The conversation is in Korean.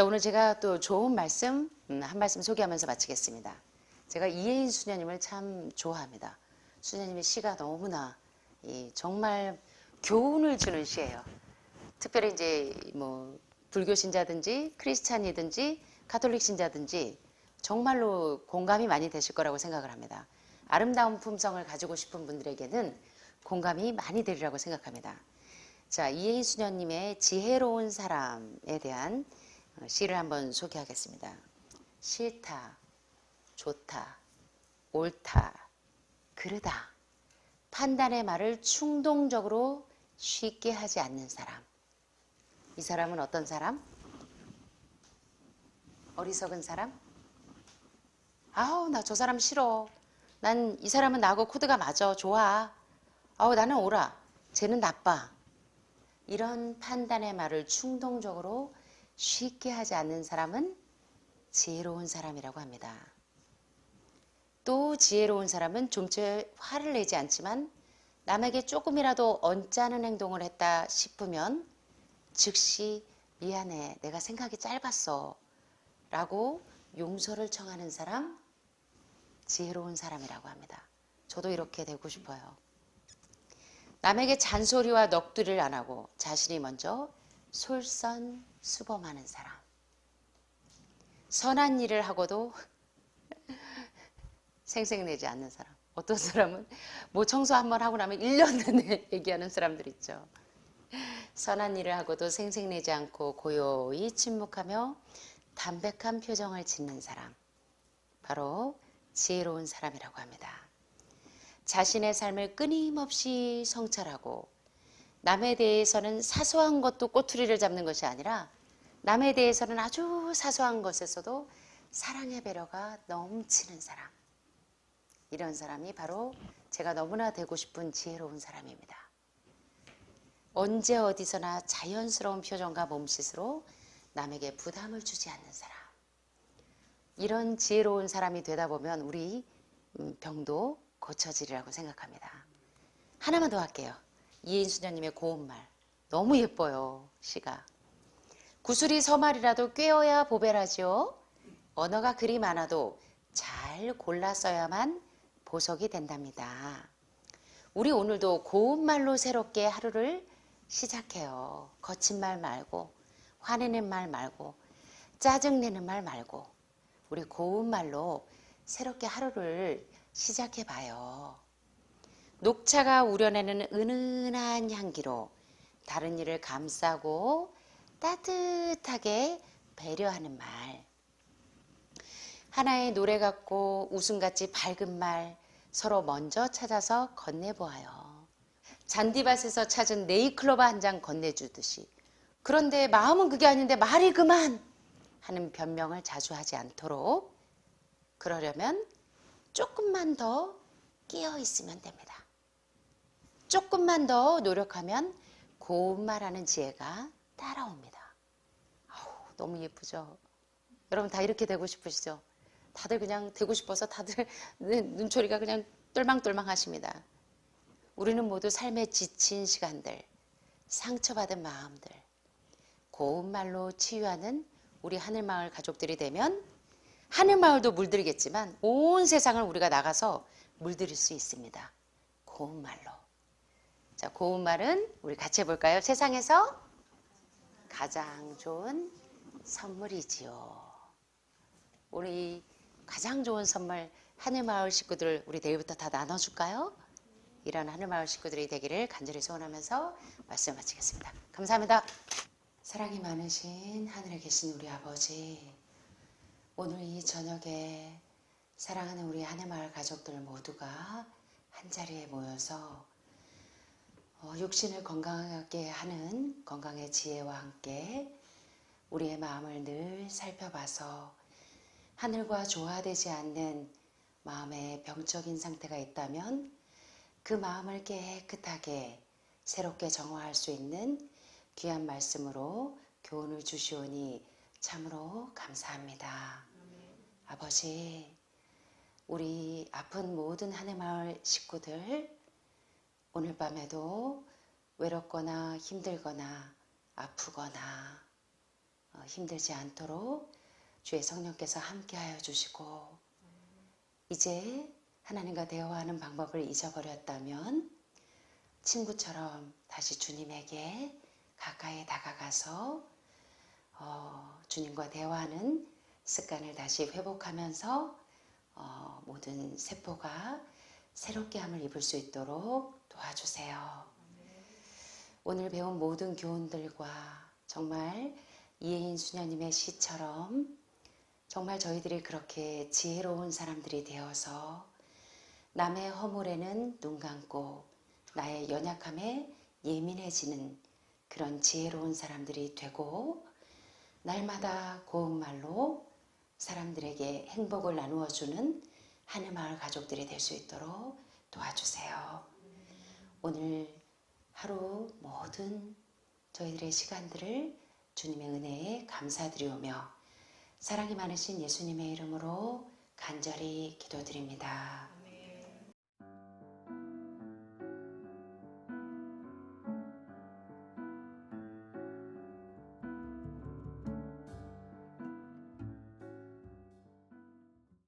자, 오늘 제가 또 좋은 말씀, 음, 한 말씀 소개하면서 마치겠습니다. 제가 이혜인 수녀님을 참 좋아합니다. 수녀님의 시가 너무나 이 정말 교훈을 주는 시예요. 특별히 이제 뭐 불교 신자든지 크리스찬이든지 가톨릭 신자든지 정말로 공감이 많이 되실 거라고 생각을 합니다. 아름다운 품성을 가지고 싶은 분들에게는 공감이 많이 되리라고 생각합니다. 자, 이혜인 수녀님의 지혜로운 사람에 대한 어, 시를 한번 소개하겠습니다. 싫다, 좋다, 옳다, 그르다. 판단의 말을 충동적으로 쉽게 하지 않는 사람. 이 사람은 어떤 사람? 어리석은 사람? 아우, 나 저 사람 싫어. 난 이 사람은 나하고 코드가 맞아. 좋아. 아우, 나는 오라. 쟤는 나빠. 이런 판단의 말을 충동적으로 쉽게 하지 않는 사람은 지혜로운 사람이라고 합니다. 또 지혜로운 사람은 좀처 화를 내지 않지만 남에게 조금이라도 언짢은 행동을 했다 싶으면 즉시 미안해. 내가 생각이 짧았어. 라고 용서를 청하는 사람, 지혜로운 사람이라고 합니다. 저도 이렇게 되고 싶어요. 남에게 잔소리와 넋두리를 안 하고 자신이 먼저 솔선수범하는 사람. 선한 일을 하고도 생색내지 않는 사람. 어떤 사람은 뭐 청소 한 번 하고 나면 1년 내내 얘기하는 사람들 있죠. 선한 일을 하고도 생색내지 않고 고요히 침묵하며 담백한 표정을 짓는 사람. 바로 지혜로운 사람이라고 합니다. 자신의 삶을 끊임없이 성찰하고 남에 대해서는 사소한 것도 꼬투리를 잡는 것이 아니라 남에 대해서는 아주 사소한 것에서도 사랑의 배려가 넘치는 사람. 이런 사람이 바로 제가 너무나 되고 싶은 지혜로운 사람입니다. 언제 어디서나 자연스러운 표정과 몸짓으로 남에게 부담을 주지 않는 사람. 이런 지혜로운 사람이 되다 보면 우리 음, 병도 고쳐지리라고 생각합니다. 하나만 더 할게요. 이혜인 수녀님의 고운말. 너무 예뻐요, 시가. 구슬이 서말이라도 꿰어야 보배라지요. 언어가 그리 많아도 잘 골라 써야만 보석이 된답니다. 우리 오늘도 고운 말로 새롭게 하루를 시작해요. 거친 말 말고, 화내는 말 말고, 짜증내는 말 말고, 우리 고운 말로 새롭게 하루를 시작해 봐요. 녹차가 우려내는 은은한 향기로 다른 일을 감싸고 따뜻하게 배려하는 말. 하나의 노래 같고 웃음같이 밝은 말 서로 먼저 찾아서 건네보아요. 잔디밭에서 찾은 네이클로바 한 장 건네주듯이 그런데 마음은 그게 아닌데 말이 그만 하는 변명을 자주 하지 않도록 그러려면 조금만 더 끼어 있으면 됩니다. 조금만 더 노력하면 고운 말하는 지혜가 따라옵니다. 아우, 너무 예쁘죠? 여러분 다 이렇게 되고 싶으시죠? 다들 그냥 되고 싶어서 다들 눈초리가 그냥 똘망똘망 하십니다. 우리는 모두 삶에 지친 시간들, 상처받은 마음들, 고운 말로 치유하는 우리 하늘마을 가족들이 되면 하늘마을도 물들겠지만 온 세상을 우리가 나가서 물들일 수 있습니다. 고운 말로. 자, 고운 말은 우리 같이 해볼까요? 세상에서 가장 좋은 선물이지요. 우리 가장 좋은 선물 하늘마을 식구들 우리 내일부터 다 나눠줄까요? 이런 하늘마을 식구들이 되기를 간절히 소원하면서 말씀 마치겠습니다. 감사합니다. 사랑이 많으신 하늘에 계신 우리 아버지 오늘 이 저녁에 사랑하는 우리 하늘마을 가족들 모두가 한 자리에 모여서 어, 육신을 건강하게 하는 건강의 지혜와 함께 우리의 마음을 늘 살펴봐서 하늘과 조화되지 않는 마음의 병적인 상태가 있다면 그 마음을 깨끗하게 새롭게 정화할 수 있는 귀한 말씀으로 교훈을 주시오니 참으로 감사합니다. 아버지, 우리 아픈 모든 한해마을 식구들 오늘 밤에도 외롭거나 힘들거나 아프거나 어, 어, 힘들지 않도록 주의 성령께서 함께하여 주시고 이제 하나님과 대화하는 방법을 잊어버렸다면 친구처럼 다시 주님에게 가까이 다가가서 어, 주님과 대화하는 습관을 다시 회복하면서 어, 모든 세포가 새롭게 함을 입을 수 있도록 도와주세요. 오늘 배운 모든 교훈들과 정말 이혜인 수녀님의 시처럼 정말 저희들이 그렇게 지혜로운 사람들이 되어서 남의 허물에는 눈 감고 나의 연약함에 예민해지는 그런 지혜로운 사람들이 되고 날마다 고운 말로 사람들에게 행복을 나누어 주는 하늘 마을 가족들이 될 수 있도록 도와주세요. 오늘 하루 모든 저희들의 시간들을 주님의 은혜에 감사드리오며 사랑이 많으신 예수님의 이름으로 간절히 기도드립니다.